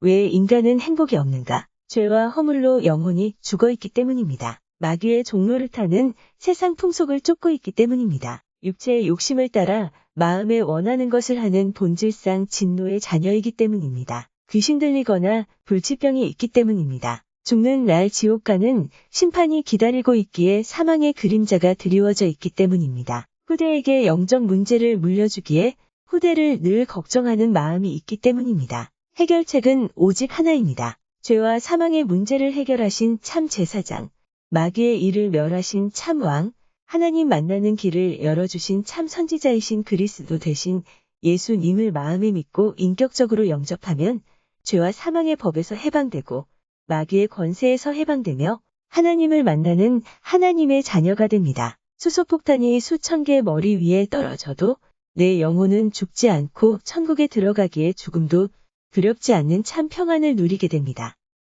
왜 인간은 행복이 없는가? 죄와 허물로 영혼이 죽어 있기 때문입니다. 마귀의 종로를 타는 세상 풍속을 쫓고 있기 때문입니다. 육체의 욕심을 따라 마음에 원하는 것을 하는 본질상 진노의 자녀이기 때문입니다. 귀신 들리거나 불치병이 있기 때문입니다. 죽는 날 지옥 가는 심판이 기다리고 있기에 사망의 그림자가 드리워져 있기 때문입니다. 후대에게 영적 문제를 물려주기에 후대를 늘 걱정하는 마음이 있기 때문입니다. 해결책은 오직 하나입니다. 죄와 사망의 문제를 해결하신 참 제사장, 마귀의 일을 멸하신 참 왕, 하나님 만나는 길을 열어주신 참 선지자이신 그리스도 대신 예수님을 마음에 믿고 인격적으로 영접하면 죄와 사망의 법에서 해방되고 마귀의 권세에서 해방되며 하나님을 만나는 하나님의 자녀가 됩니다. 수소폭탄이 수천 개의 머리 위에 떨어져도 내 영혼은 죽지 않고 천국에 들어가기에 죽음도 두렵지 않는 참 평안을 누리게 됩니다.